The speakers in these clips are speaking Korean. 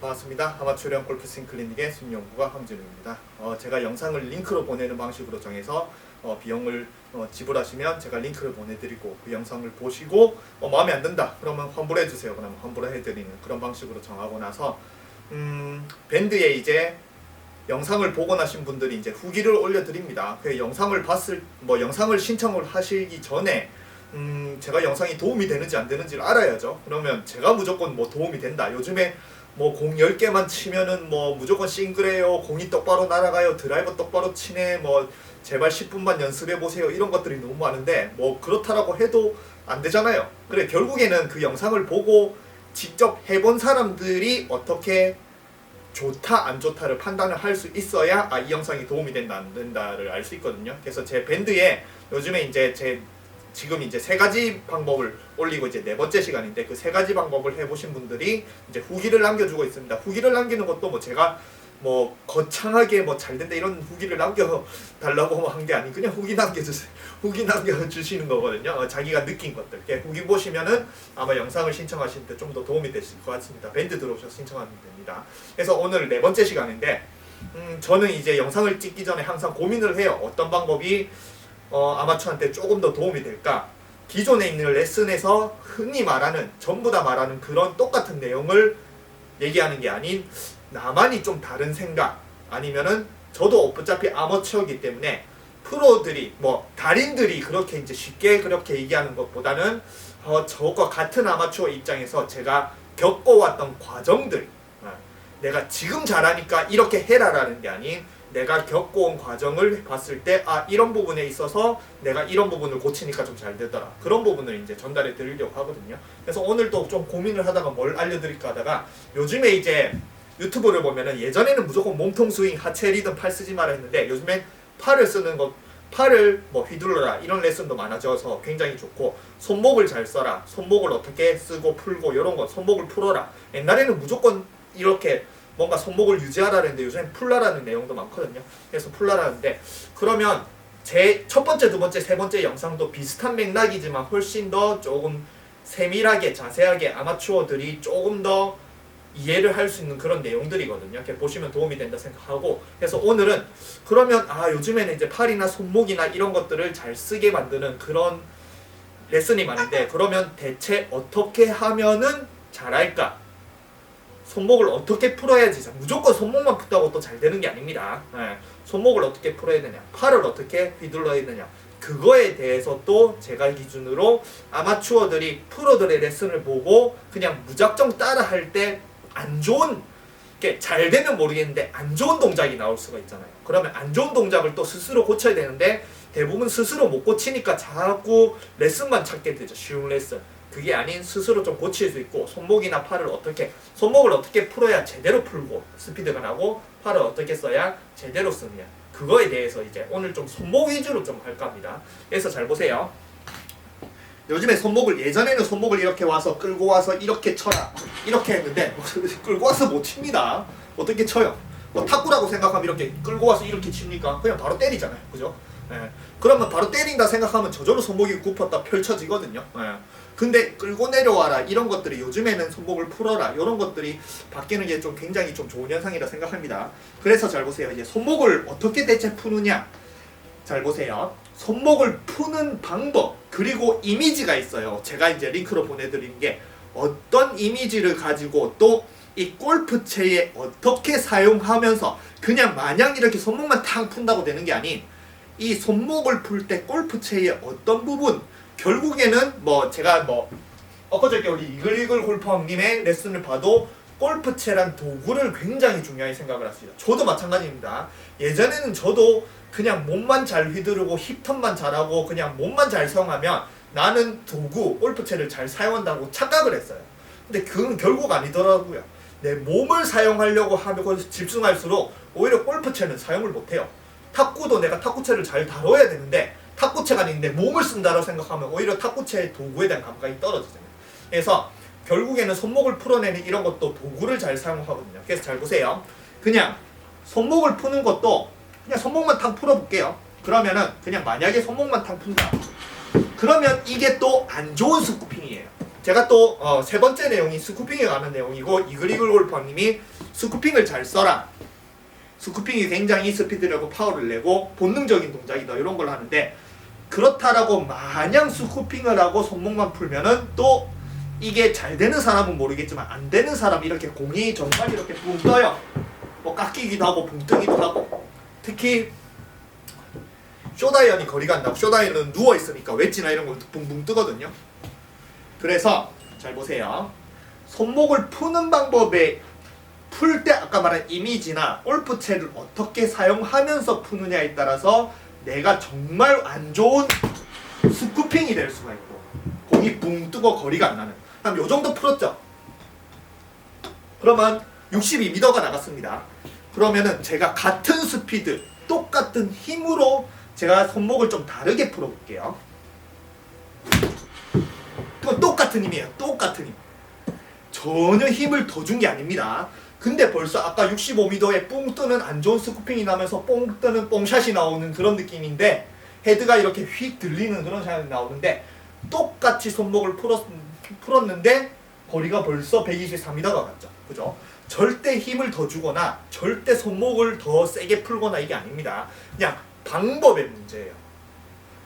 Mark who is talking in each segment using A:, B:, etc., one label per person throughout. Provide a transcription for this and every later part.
A: 반갑습니다. 아마추어형 골프스윙 클리닉의 순연구가 황진우입니다. 어, 제가 영상을 링크로 보내는 방식으로 정해서 어, 비용을 어, 지불하시면 제가 링크를 보내드리고 그 영상을 보시고 어, 마음에 안 든다 그러면 환불해 주세요. 그러면 환불을 해드리는 그런 방식으로 정하고 나서 음, 밴드에 이제 영상을 보고 나신 분들이 이제 후기를 올려드립니다. 그 영상을 봤을 뭐 영상을 신청을 하시기 전에 음, 제가 영상이 도움이 되는지 안 되는지를 알아야죠. 그러면 제가 무조건 뭐 도움이 된다. 요즘에 뭐 공 10개만 치면은 뭐 무조건 싱글해요. 공이 똑바로 날아가요. 드라이버 똑바로 치네. 뭐 제발 10분만 연습해 보세요. 이런 것들이 너무 많은데 뭐 그렇다라고 해도 안 되잖아요. 그래 결국에는 그 영상을 보고 직접 해본 사람들이 어떻게 좋다 안 좋다를 판단을 할 수 있어야 아 이 영상이 도움이 된다 안 된다를 알 수 있거든요. 그래서 제 밴드에 요즘에 이제 제 지금 이제 세 가지 방법을 올리고 이제 네 번째 시간인데 그 세 가지 방법을 해보신 분들이 이제 후기를 남겨주고 있습니다. 후기를 남기는 것도 뭐 제가 뭐 거창하게 뭐 잘 된다 이런 후기를 남겨 달라고 한 게 아니 그냥 후기 남겨주세요. 후기 남겨주시는 거거든요. 어, 자기가 느낀 것들. 후기 보시면은 아마 영상을 신청하실 때 좀 더 도움이 되실 것 같습니다. 밴드 들어오셔서 신청하면 됩니다. 그래서 오늘 네 번째 시간인데 음, 저는 이제 영상을 찍기 전에 항상 고민을 해요. 어떤 방법이 어, 아마추어한테 조금 더 도움이 될까? 기존에 있는 레슨에서 흔히 말하는 전부 다 말하는 그런 똑같은 내용을 얘기하는 게 아닌 나만이 좀 다른 생각 아니면은 저도 어차피 아마추어이기 때문에 프로들이 뭐 달인들이 그렇게 이제 쉽게 그렇게 얘기하는 것보다는 어, 저과 같은 아마추어 입장에서 제가 겪어왔던 과정들 어, 내가 지금 잘하니까 이렇게 해라라는 게 아닌 내가 겪어온 과정을 봤을 때 아 이런 부분에 있어서 내가 이런 부분을 고치니까 좀 잘 되더라. 그런 부분을 이제 전달해 드리려고 하거든요. 그래서 오늘도 좀 고민을 하다가 뭘 알려드릴까 하다가 요즘에 이제 유튜브를 보면은 예전에는 무조건 몸통 스윙 하체 리듬 팔 쓰지 마라 했는데 요즘엔 팔을 쓰는 것 팔을 뭐 휘둘러라 이런 레슨도 많아져서 굉장히 좋고 손목을 잘 써라. 손목을 어떻게 쓰고 풀고 이런 거 손목을 풀어라. 옛날에는 무조건 이렇게 뭔가 손목을 유지하라는데 요즘엔 풀라라는 내용도 많거든요 그래서 풀라라는데 그러면 제 첫 번째 두 번째 세 번째 영상도 비슷한 맥락이지만 훨씬 더 조금 세밀하게 자세하게 아마추어들이 조금 더 이해를 할 수 있는 그런 내용들이거든요. 이렇게 보시면 도움이 된다 생각하고 그래서 오늘은 그러면 아 요즘에는 이제 팔이나 손목이나 이런 것들을 잘 쓰게 만드는 그런 레슨이 많은데 그러면 대체 어떻게 하면은 잘할까? 손목을 어떻게 풀어야지 무조건 손목만 푼다고 또 잘 되는 게 아닙니다. 예, 손목을 어떻게 풀어야 되냐, 팔을 어떻게 휘둘러야 되냐. 그거에 대해서 또 제가 기준으로 아마추어들이 프로들의 레슨을 보고 그냥 무작정 따라 할 때 안 좋은 게잘 되면 모르겠는데 안 좋은 동작이 나올 수가 있잖아요. 그러면 안 좋은 동작을 또 스스로 고쳐야 되는데 대부분 스스로 못 고치니까 자꾸 레슨만 찾게 되죠. 쉬운 레슨. 그게 아닌 스스로 좀 고칠 수 있고 손목이나 팔을 어떻게 손목을 어떻게 풀어야 제대로 풀고 스피드가 나고 팔을 어떻게 써야 제대로 쓰느냐 그거에 대해서 이제 오늘 좀 손목 위주로 좀 할까 합니다. 그래서 잘 보세요. 요즘에 손목을 예전에는 손목을 이렇게 와서 끌고 와서 이렇게 쳐라 이렇게 했는데 끌고 와서 못 칩니다. 어떻게 쳐요? 뭐 탁구라고 생각하면 이렇게 끌고 와서 이렇게 칩니까? 그냥 바로 때리잖아요, 그죠? 예. 그러면 바로 때린다 생각하면 저절로 손목이 굽혔다 펼쳐지거든요. 예. 근데 끌고 내려와라 이런 것들이 요즘에는 손목을 풀어라 이런 것들이 바뀌는 게 좀 굉장히 좀 좋은 현상이라 생각합니다. 그래서 잘 보세요. 이제 손목을 어떻게 대체 푸느냐? 잘 보세요. 손목을 푸는 방법 그리고 이미지가 있어요. 제가 이제 링크로 보내드린 게 어떤 이미지를 가지고 또 이 골프채에 어떻게 사용하면서 그냥 마냥 이렇게 손목만 탕 푼다고 되는 게 아닌 이 손목을 풀 때 골프채의 어떤 부분 결국에는 뭐 제가 뭐 엊그저께 우리 이글이글 골프왕님의 레슨을 봐도 골프채란 도구를 굉장히 중요하게 생각을 했습니다. 저도 마찬가지입니다. 예전에는 저도 그냥 몸만 잘 휘두르고 힙턴만 잘하고 그냥 몸만 잘 사용하면 나는 도구 골프채를 잘 사용한다고 착각을 했어요. 근데 그건 결국 아니더라고요. 내 몸을 사용하려고 하고 집중할수록 오히려 골프채는 사용을 못해요. 탁구도 내가 탁구채를 잘 다뤄야 되는데 탁구채가 아닌데 몸을 쓴다고 생각하면 오히려 탁구채의 도구에 대한 감각이 떨어지잖아요. 그래서 결국에는 손목을 풀어내는 이런 것도 도구를 잘 사용하거든요. 그래서 잘 보세요. 그냥 손목을 푸는 것도 그냥 손목만 탕 풀어볼게요. 그러면은 그냥 만약에 손목만 탕 푼다. 그러면 이게 또 안 좋은 스쿠핑이에요. 제가 또 어, 세 번째 내용이 스쿠핑에 관한 내용이고 이글이글 골퍼님이 스쿠핑을 잘 써라. 스쿠핑이 굉장히 스피드라고 파워를 내고 본능적인 동작이다 이런 걸 하는데 그렇다라고 마냥 스쿠핑을 하고 손목만 풀면은 또 이게 잘 되는 사람은 모르겠지만 안 되는 사람 이렇게 공이 정말 이렇게 붕 떠요. 뭐 깎이기도 하고 붕 뜨기도 하고 특히 쇼다이언이 거리가 안 나고 쇼다이언은 누워 있으니까 웨지나 이런 거 붕붕 뜨거든요. 그래서 잘 보세요. 손목을 푸는 방법에 풀 때 아까 말한 이미지나 골프채를 어떻게 사용하면서 푸느냐에 따라서 내가 정말 안 좋은 스쿠핑이 될 수가 있고 공이 붕 뜨고 거리가 안 나는 한요 정도 풀었죠. 그러면 62m가 나갔습니다. 그러면은 제가 같은 스피드, 똑같은 힘으로 제가 손목을 좀 다르게 풀어볼게요. 똑같은 힘이에요. 똑같은 힘. 전혀 힘을 더 준 게 아닙니다. 근데 벌써 아까 65m에 뽕 뜨는 안 좋은 스쿠핑이 나면서 뽕 뜨는 뽕샷이 나오는 그런 느낌인데 헤드가 이렇게 휙 들리는 그런 샷이 나오는데 똑같이 손목을 풀었, 풀었는데 거리가 벌써 123m가 갔죠. 그죠? 절대 힘을 더 주거나 절대 손목을 더 세게 풀거나 이게 아닙니다. 그냥 방법의 문제예요.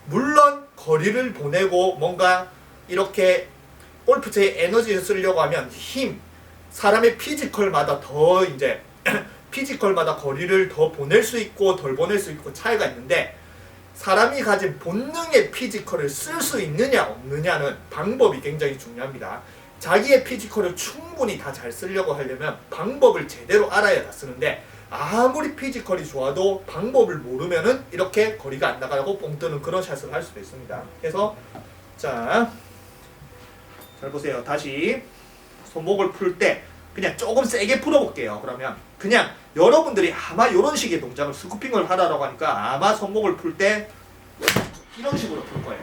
A: 물론 거리를 보내고 뭔가 이렇게 골프채에 에너지를 쓰려고 하면 힘, 사람의 피지컬마다 더 이제 피지컬마다 거리를 더 보낼 수 있고 덜 보낼 수 있고 차이가 있는데 사람이 가진 본능의 피지컬을 쓸 수 있느냐 없느냐는 방법이 굉장히 중요합니다. 자기의 피지컬을 충분히 다 잘 쓰려고 하려면 방법을 제대로 알아야 다 쓰는데 아무리 피지컬이 좋아도 방법을 모르면은 이렇게 거리가 안 나가고 뽕 뜨는 그런 샷을 할 수도 있습니다. 그래서 자, 잘 보세요. 다시 손목을 풀 때 그냥 조금 세게 풀어볼게요. 그러면 그냥 여러분들이 아마 이런 식의 동작을 스쿠핑을 하라고 하니까 아마 손목을 풀 때 이런 식으로 풀 거예요.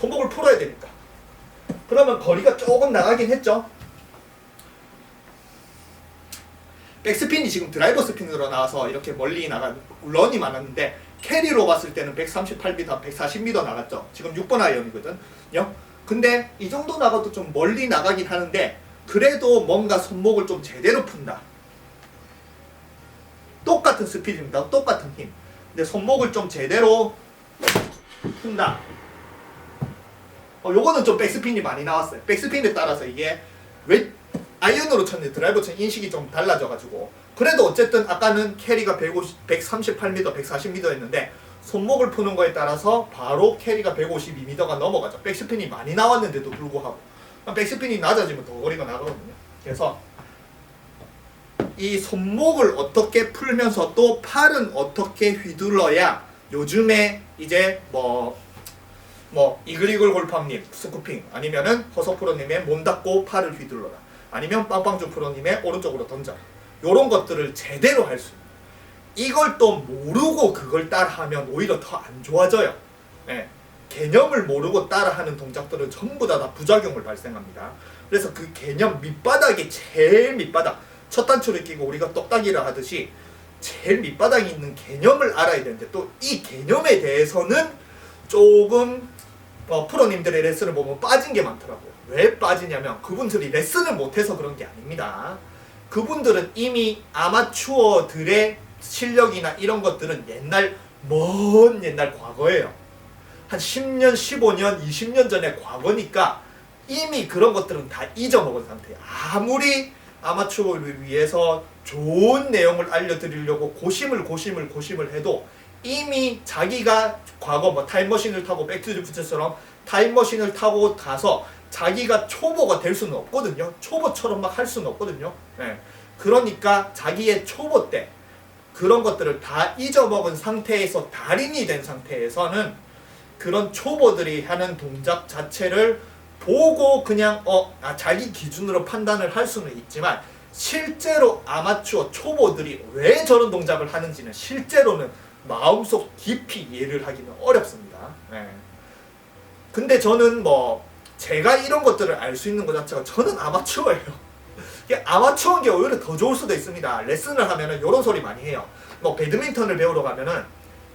A: 손목을 풀어야 되니까. 그러면 거리가 조금 나가긴 했죠. 백스핀이 지금 드라이버 스핀으로 나와서 이렇게 멀리 나간 런이 많았는데 캐리로 봤을 때는 138m, 140m 나갔죠. 지금 6번 아이언이거든요. 근데 이 정도 나가도 좀 멀리 나가긴 하는데 그래도 뭔가 손목을 좀 제대로 푼다. 똑같은 스피드입니다. 똑같은 힘. 근데 손목을 좀 제대로 푼다. 어, 요거는 좀 백스핀이 많이 나왔어요. 백스핀에 따라서 이게 왜 아이언으로 쳤는데 드라이버 친 인식이 좀 달라져가지고 그래도 어쨌든 아까는 캐리가 150, 138m, 140m였는데 손목을 푸는 거에 따라서 바로 캐리가 152m가 넘어가죠. 백스핀이 많이 나왔는데도 불구하고 백스핀이 낮아지면 더 거리가 나가거든요. 그래서 이 손목을 어떻게 풀면서 또 팔은 어떻게 휘둘러야 요즘에 이제 뭐, 뭐, 이글이글 골팜님 스쿠핑 아니면은 허서 프로님의 몸 닫고 팔을 휘둘러라 아니면 빵빵주 프로님의 오른쪽으로 던져라 요런 것들을 제대로 할 수 있는 이걸 또 모르고 그걸 따라하면 오히려 더 안 좋아져요 예. 개념을 모르고 따라하는 동작들은 전부 다, 다 부작용을 발생합니다 그래서 그 개념 밑바닥이 제일 밑바닥 첫 단추를 끼고 우리가 똑딱이라 하듯이 제일 밑바닥에 있는 개념을 알아야 되는데 또 이 개념에 대해서는 조금 어, 프로님들의 레슨을 보면 빠진 게 많더라고요. 왜 빠지냐면 그분들이 레슨을 못해서 그런 게 아닙니다. 그분들은 이미 아마추어들의 실력이나 이런 것들은 옛날 먼 옛날 과거예요. 한 10년, 15년, 20년 전의 과거니까 이미 그런 것들은 다 잊어먹은 상태예요. 아무리 아마추어를 위해서 좋은 내용을 알려드리려고 고심을 고심을 고심을 해도 이미 자기가 과거 뭐 타임머신을 타고 백투더퓨처처럼 타임머신을 타고 가서 자기가 초보가 될 수는 없거든요. 초보처럼 막 할 수는 없거든요. 네. 그러니까 자기의 초보 때 그런 것들을 다 잊어먹은 상태에서 달인이 된 상태에서는 그런 초보들이 하는 동작 자체를 보고 그냥 어 아, 자기 기준으로 판단을 할 수는 있지만 실제로 아마추어 초보들이 왜 저런 동작을 하는지는 실제로는 마음속 깊이 이해를 하기는 어렵습니다. 네. 근데 저는 뭐 제가 이런 것들을 알 수 있는 것 자체가 저는 아마추어예요. 아마추어인 게 오히려 더 좋을 수도 있습니다. 레슨을 하면은 이런 소리 많이 해요. 뭐 배드민턴을 배우러 가면은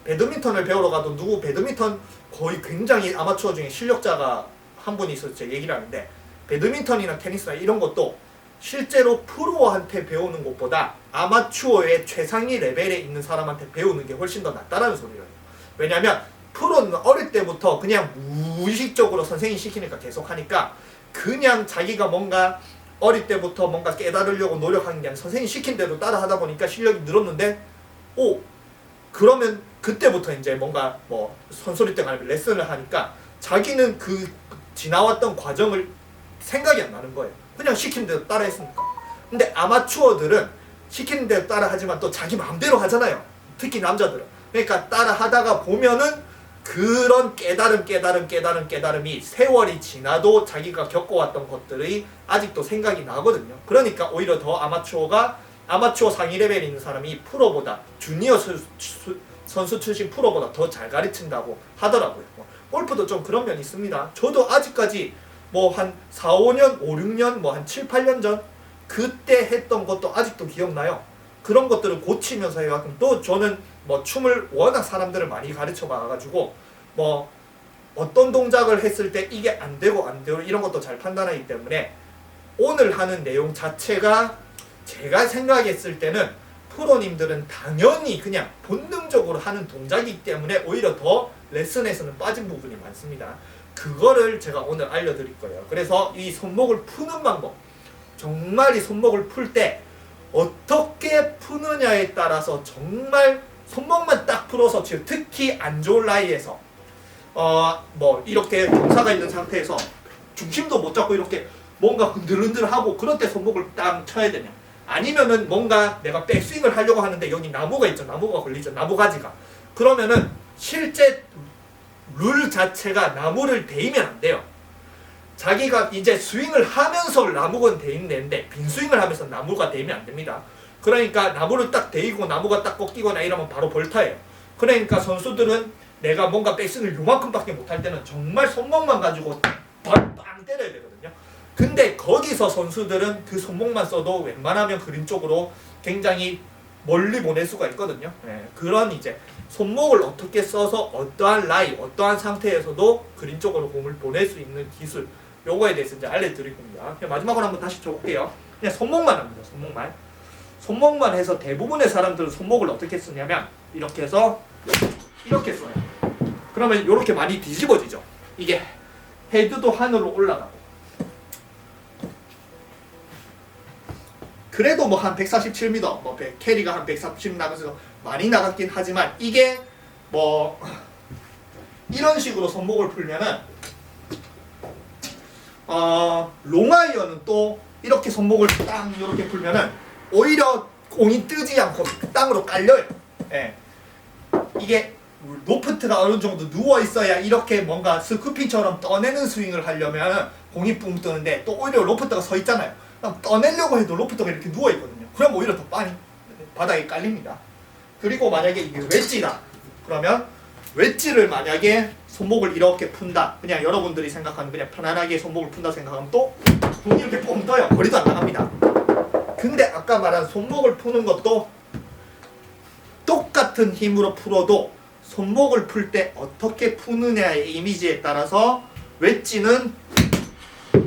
A: 배드민턴을 배우러 가도 누구 배드민턴 거의 굉장히 아마추어 중에 실력자가 한 분이 있어서 제 얘기를 하는데 배드민턴이나 테니스나 이런 것도 실제로 프로한테 배우는 것보다 아마추어의 최상위 레벨에 있는 사람한테 배우는 게 훨씬 더 낫다라는 소리를 해요. 왜냐하면 프로는 어릴 때부터 그냥 무의식적으로 선생님이 시키니까 계속 하니까 그냥 자기가 뭔가 어릴 때부터 뭔가 깨달으려고 노력하는 게 아니라 선생님이 시킨 대로 따라 하다 보니까 실력이 늘었는데 오 그러면 그때부터 이제 뭔가 뭐 선소리 때가 아니고 레슨을 하니까 자기는 그 지나왔던 과정을 생각이 안 나는 거예요. 그냥 시킨 대로 따라 했으니까. 근데 아마추어들은 시키는 대로 따라 하지만 또 자기 마음대로 하잖아요. 특히 남자들은. 그러니까 따라 하다가 보면은 그런 깨달음 깨달음 깨달음 깨달음이 세월이 지나도 자기가 겪어왔던 것들이 아직도 생각이 나거든요. 그러니까 오히려 더 아마추어가 아마추어 상위 레벨에 있는 사람이 프로보다 주니어 수- 수- 선수 출신 프로보다 더 잘 가르친다고 하더라고요. 뭐, 골프도 좀 그런 면이 있습니다. 저도 아직까지 뭐 한 4, 5년, 5, 6년, 뭐 한 7, 8년 전 그때 했던 것도 아직도 기억나요. 그런 것들을 고치면서 해가지고 또 저는 뭐 춤을 워낙 사람들을 많이 가르쳐 봐가지고 뭐 어떤 동작을 했을 때 이게 안 되고 안 되고 이런 것도 잘 판단하기 때문에 오늘 하는 내용 자체가 제가 생각했을 때는 프로님들은 당연히 그냥 본능적으로 하는 동작이기 때문에 오히려 더 레슨에서는 빠진 부분이 많습니다. 그거를 제가 오늘 알려드릴 거예요. 그래서 이 손목을 푸는 방법, 정말 이 손목을 풀 때 어떻게 푸느냐에 따라서 정말 손목만 딱 풀어서 지금 특히 안 좋은 나이에서 어 뭐 이렇게 경사가 있는 상태에서 중심도 못 잡고 이렇게 뭔가 흔들흔들하고 그럴 때 손목을 딱 쳐야 되냐? 아니면은 뭔가 내가 백스윙을 하려고 하는데 여기 나무가 있죠. 나무가 걸리죠. 나무 가지가. 그러면은 실제 룰 자체가 나무를 대이면 안 돼요 자기가 이제 스윙을 하면서 나무건 대인는데 빈 스윙을 하면서 나무가 대이면 안 됩니다 그러니까 나무를 딱 대이고 나무가 딱 꺾이거나 이러면 바로 벌타예요 그러니까 선수들은 내가 뭔가 백스윙을 요만큼밖에 못할 때는 정말 손목만 가지고 바로 빵 때려야 되거든요. 근데 거기서 선수들은 그 손목만 써도 웬만하면 그린 쪽으로 굉장히 멀리 보낼 수가 있거든요. 예, 그런 이제 손목을 어떻게 써서 어떠한 라이, 어떠한 상태에서도 그린 쪽으로 공을 보낼 수 있는 기술 요거에 대해서 이제 알려드릴 겁니다. 마지막으로 한번 다시 줘볼게요. 그냥 손목만 합니다. 손목만. 손목만 해서 대부분의 사람들은 손목을 어떻게 쓰냐면 이렇게 해서 이렇게 써요. 그러면 이렇게 많이 뒤집어지죠. 이게 헤드도 하늘로 올라가고. 그래도 뭐 한 147m, 뭐 백- 캐리가 한 130 나가서 많이 나갔긴 하지만 이게 뭐 이런 식으로 손목을 풀면은 어 롱아이언은 또 이렇게 손목을 딱 이렇게 풀면은 오히려 공이 뜨지 않고 땅으로 깔려요. 예. 이게 로프트가 어느 정도 누워 있어야 이렇게 뭔가 스쿠피처럼 떠내는 스윙을 하려면 공이 붕 뜨는데 또 오히려 로프트가 서 있잖아요. 그럼 떠내려고 해도 로프트가 이렇게 누워 있거든요. 그럼 오히려 더 빨리 바닥에 깔립니다. 그리고 만약에 이게 웨지다. 그러면 웨지를 만약에 손목을 이렇게 푼다. 그냥 여러분들이 생각하는 그냥 편안하게 손목을 푼다 생각하면 또 이렇게 뻥 떠요. 거리도 안 나갑니다. 근데 아까 말한 손목을 푸는 것도 똑같은 힘으로 풀어도 손목을 풀 때 어떻게 푸느냐의 이미지에 따라서 웨지는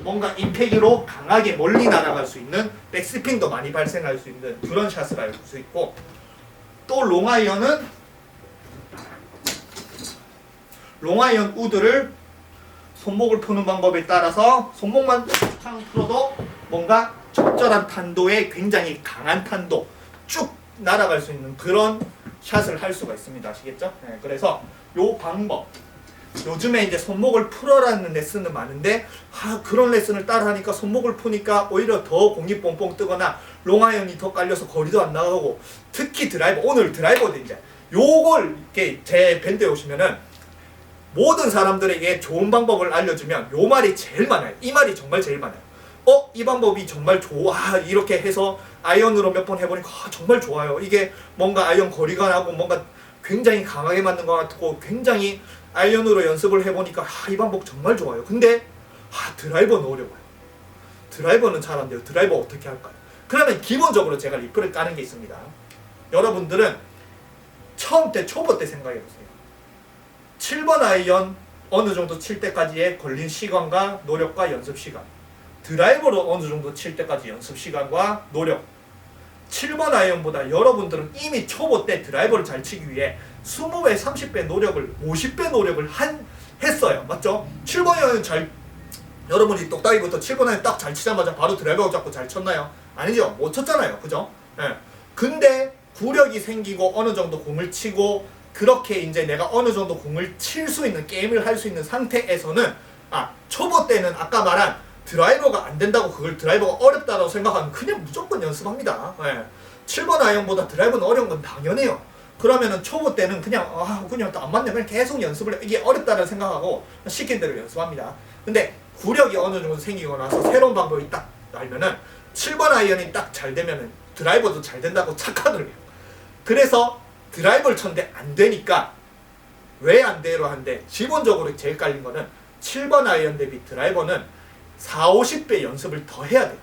A: 뭔가 임팩으로 강하게 멀리 날아갈 수 있는 백스핀도 많이 발생할 수 있는 그런 샷을 알 수 있고 또 롱아이언은 롱아이언 우드를 손목을 푸는 방법에 따라서 손목만 창 풀어도 뭔가 적절한 탄도에 굉장히 강한 탄도 쭉 날아갈 수 있는 그런 샷을 할 수가 있습니다. 아시겠죠? 네, 그래서 요 방법 요즘에 이제 손목을 풀어라는 레슨은 많은데 아 그런 레슨을 따라하니까 손목을 푸니까 오히려 더 공이 뽕뽕 뜨거나 롱아이언이 더 깔려서 거리도 안 나가고 특히 드라이버 오늘 드라이버도 이제 요걸 이렇게 제 밴드에 오시면은 모든 사람들에게 좋은 방법을 알려주면 요 말이 제일 많아요. 이 말이 정말 제일 많아요. 어, 이 방법이 정말 좋아. 이렇게 해서 아이언으로 몇 번 해보니까 아, 정말 좋아요. 이게 뭔가 아이언 거리가 나고 뭔가 굉장히 강하게 맞는 것 같고 굉장히 아이언으로 연습을 해보니까 아, 이 방법 정말 좋아요. 근데 아, 드라이버는 어려워요. 드라이버는 잘 안 돼요. 드라이버 어떻게 할까요? 그러면 기본적으로 제가 리플을 까는 게 있습니다. 여러분들은 처음 때 초보 때 생각해 보세요. 7번 아이언 어느 정도 칠 때까지의 걸린 시간과 노력과 연습 시간. 드라이버로 어느 정도 칠 때까지 연습 시간과 노력. 7번 아이언보다 여러분들은 이미 초보 때 드라이버를 잘 치기 위해 20배, 30배 노력을, 50배 노력을 한, 했어요. 맞죠? 7번 아이언 잘, 여러분이 똑딱이부터 7번 아이언 딱 잘 치자마자 바로 드라이버 잡고 잘 쳤나요? 아니죠. 못 쳤잖아요. 그죠? 예. 근데 구력이 생기고 어느 정도 공을 치고 그렇게 이제 내가 어느 정도 공을 칠 수 있는 게임을 할 수 있는 상태에서는 아 초보 때는 아까 말한 드라이버가 안 된다고 그걸 드라이버가 어렵다고 생각하면 그냥 무조건 연습합니다. 예. 7번 아이언보다 드라이버는 어려운 건 당연해요. 그러면은 초보 때는 그냥 아 그냥 또 안 맞네 그냥 계속 연습을 해. 이게 어렵다는 생각하고 시킨 대로 연습합니다. 근데 구력이 어느 정도 생기고 나서 새로운 방법이 딱 알면은 7번 아이언이 딱 잘 되면은 드라이버도 잘 된다고 착각을 해요. 그래서 드라이버를 쳤는데 안 되니까 왜 안 돼로 한데 기본적으로 제일 깔린 거는 7번 아이언 대비 드라이버는 4, 50배 연습을 더 해야 돼요.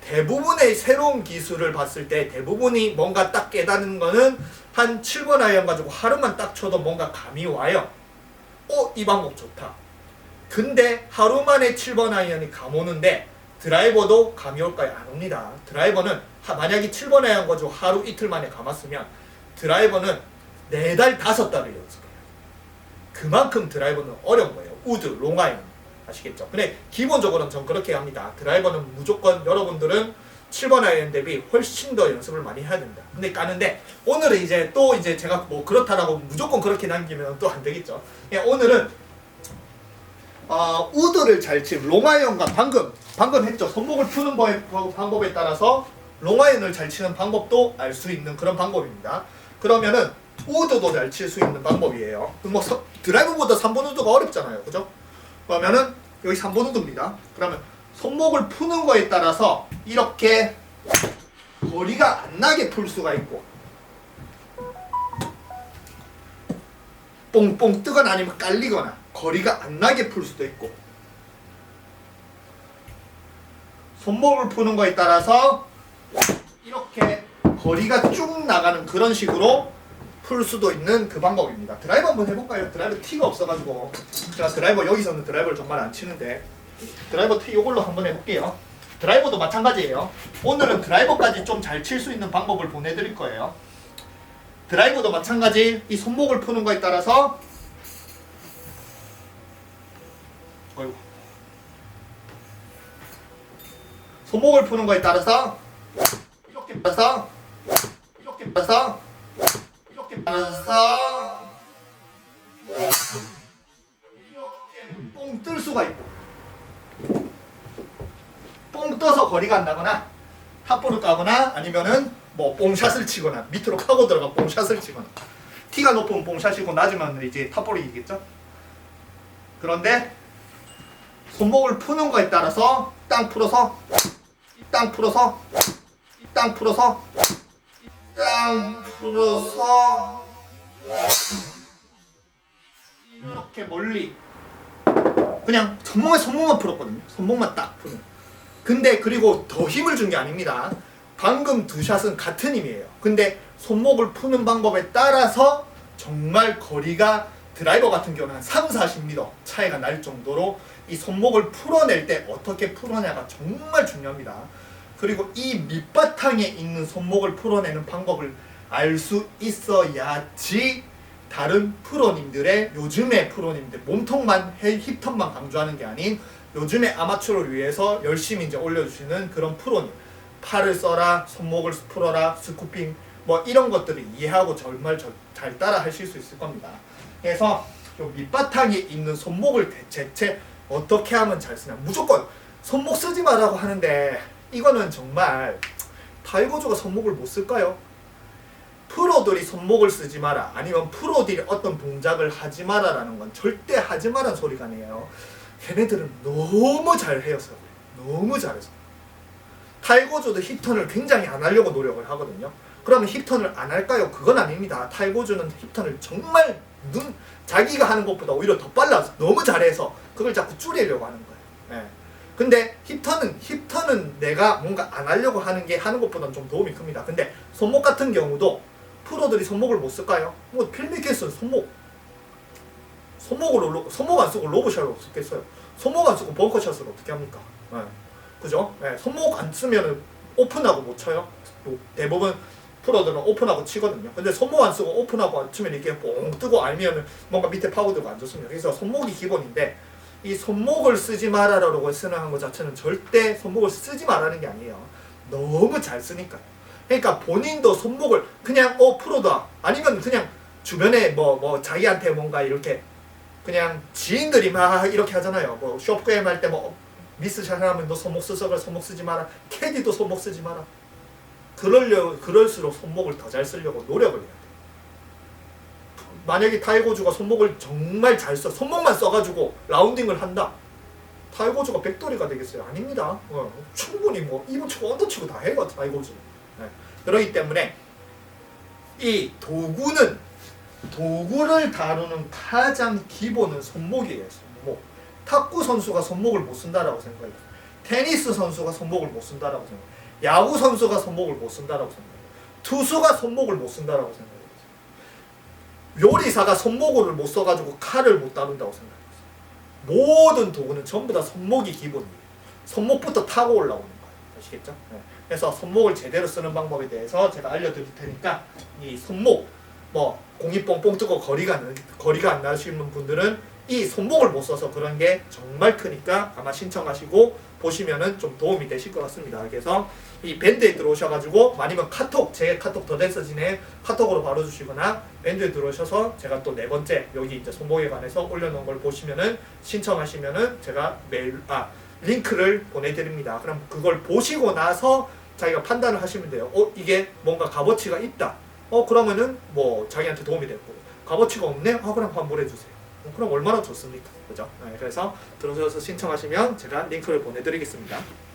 A: 대부분의 새로운 기술을 봤을 때 대부분이 뭔가 딱 깨닫는 거는 한 7번 아이언 가지고 하루만 딱 쳐도 뭔가 감이 와요. 어, 이 방법 좋다. 근데 하루 만에 7번 아이언이 감 오는데 드라이버도 감이 올까요? 안 옵니다. 드라이버는 하- 만약에 7번 아이언 가지고 하루 이틀 만에 감았으면 드라이버는 네달 다섯 달을 연습해요. 그만큼 드라이버는 어려운 거예요. 우드, 롱아이언 아시겠죠? 근데 기본적으로는 전 그렇게 합니다. 드라이버는 무조건 여러분들은 7번 아이언 대비 훨씬 더 연습을 많이 해야 됩니다. 근데 까는데 오늘은 이제 또 이제 제가 뭐 그렇다라고 무조건 그렇게 남기면 또 안 되겠죠. 예, 오늘은 어, 우드를 잘 치는 롱아이언과 방금 방금 했죠. 손목을 푸는 방법에 따라서 롱아이언을 잘 치는 방법도 알 수 있는 그런 방법입니다. 그러면은 우드도 잘 칠 수 있는 방법이에요. 뭐 서- 드라이브보다 3번 우드가 어렵잖아요. 그죠? 그러면은 여기 3번 우드입니다. 그러면 손목을 푸는 거에 따라서 이렇게 거리가 안 나게 풀 수가 있고 뽕뽕 뜨거나 아니면 깔리거나 거리가 안 나게 풀 수도 있고 손목을 푸는 거에 따라서 이렇게 거리가 쭉 나가는 그런 식으로 풀 수도 있는 그 방법입니다. 드라이버 한번 해볼까요? 드라이버 티가 없어가지고 제가 드라이버 여기서는 드라이버를 정말 안 치는데 드라이버 티 이걸로 한번 해볼게요. 드라이버도 마찬가지예요. 오늘은 드라이버까지 좀 잘 칠 수 있는 방법을 보내드릴 거예요. 드라이버도 마찬가지 이 손목을 푸는 거에 따라서 어이구. 손목을 푸는 거에 따라서 이렇게 빠서 빠서 이렇게 빠서 이렇게 뽕 뜰 수가 있고 뽕 떠서 거리가 안 나거나 탑볼을 까거나 아니면은 뭐 뽕샷을 치거나 밑으로 카고 들어가 뽕샷을 치거나 티가 높으면 뽕샷이고 낮으면 이제 탑볼이 이겠죠? 그런데 손목을 푸는 거에 따라서 땅 풀어서 땅 풀어서 땅 풀어서 땅 풀어서 이렇게 멀리 그냥 손목에 손목만 풀었거든요. 손목만 딱 푸는. 근데 그리고 더 힘을 준 게 아닙니다. 방금 두 샷은 같은 힘이에요. 근데 손목을 푸는 방법에 따라서 정말 거리가 드라이버 같은 경우는 한 3, 40m 차이가 날 정도로 이 손목을 풀어낼 때 어떻게 풀어냐가 정말 중요합니다. 그리고 이 밑바탕에 있는 손목을 풀어내는 방법을 알 수 있어야지 다른 프로님들의 요즘의 프로님들 몸통만 해- 힙턴만 강조하는 게 아닌 요즘의 아마추어를 위해서 열심히 이제 올려주시는 그런 프로님 팔을 써라 손목을 풀어라 스쿠핑 뭐 이런 것들을 이해하고 정말 저- 잘 따라 하실 수 있을 겁니다. 그래서 요 밑바탕에 있는 손목을 대체 어떻게 하면 잘 쓰냐 무조건 손목 쓰지 말라고 하는데 이거는 정말 타이거즈가 손목을 못 쓸까요? 프로들이 손목을 쓰지 마라 아니면 프로들이 어떤 동작을 하지 마라라는 건 절대 하지 마라는 소리가 아니에요. 걔네들은 너무 잘해서. 너무 잘해서 타이거즈도 힙턴을 굉장히 안 하려고 노력을 하거든요. 그러면 힙턴을 안 할까요? 그건 아닙니다. 타이거즈는 힙턴을 정말 눈 자기가 하는 것보다 오히려 더 빨라서 너무 잘해서 그걸 자꾸 줄이려고 하는 거예요. 예. 근데 힙턴은 힙턴은 내가 뭔가 안 하려고 하는 게 하는 것보다는 좀 도움이 큽니다. 근데 손목 같은 경우도 프로들이 손목을 못 쓸까요? 뭐 필미캐스는 손목 손목으로 로- 손목 안 쓰고 로브샷을 어떻게 써요? 손목 안 쓰고 벙커샷을 어떻게 합니까? 예. 그죠? 예, 손목 안 쓰면은 오픈하고 못 쳐요. 또 대부분 프로들은 오픈하고 치거든요. 근데 손목 안 쓰고 오픈하고 안 치면 이게 뽕 뜨고 알면은 뭔가 밑에 파고들고 안 좋습니다. 그래서 손목이 기본인데 이 손목을 쓰지 말아라고 쓰는 것 자체는 절대 손목을 쓰지 말라는 게 아니에요. 너무 잘 쓰니까요. 그러니까 본인도 손목을 그냥 어 프로다 아니면 그냥 주변에 뭐뭐 자기한테 뭔가 이렇게 그냥 지인들이 막 이렇게 하잖아요. 뭐 쇼프게임 할 때 뭐 미스샷 하면 너 손목 그래 손목 쓰지 마라. 캐디도 손목 쓰지 마라. 그러려 그럴수록 손목을 더 잘 쓰려고 노력을 돼. 만약에 타이거즈가 손목을 정말 잘 써, 손목만 써가지고 라운딩을 한다. 타이거즈가 백돌이가 되겠어요? 아닙니다. 어, 충분히 뭐 이번 치고 언더 치고 다 해요 타이거즈. 네. 그렇기 때문에 이 도구는 도구를 다루는 가장 기본은 손목이에요. 손목. 탁구 선수가 손목을 못 쓴다라고 생각해요. 테니스 선수가 손목을 못 쓴다라고 생각해요. 야구 선수가 손목을 못 쓴다라고 생각해요. 투수가 손목을 못 쓴다라고 생각해요. 요리사가 손목을 못 써가지고 칼을 못 다룬다고 생각해요. 모든 도구는 전부 다 손목이 기본이에요. 손목부터 타고 올라오는 거예요. 아시겠죠? 네. 그래서 손목을 제대로 쓰는 방법에 대해서 제가 알려드릴 테니까 이 손목 뭐 공이 뽕뽕 뜨고 거리가 안- 거리가 안 나시는 분들은 이 손목을 못 써서 그런 게 정말 크니까 아마 신청하시고 보시면은 좀 도움이 되실 것 같습니다. 그래서 이 밴드에 들어오셔가지고 아니면 카톡 제 카톡 더댄서진에 카톡으로 바로 주시거나 밴드에 들어오셔서 제가 또 네 번째 여기 이제 손목에 관해서 올려놓은 걸 보시면은 신청하시면은 제가 메일 아 링크를 보내드립니다. 그럼 그걸 보시고 나서 자기가 판단을 하시면 돼요. 어 이게 뭔가 값어치가 있다. 어 그러면은 뭐 자기한테 도움이 됐고 값어치가 없네. 아 그럼 환불해 주세요. 어, 그럼 얼마나 좋습니까? 그죠? 네, 그래서 들어오셔서 신청하시면 제가 링크를 보내드리겠습니다.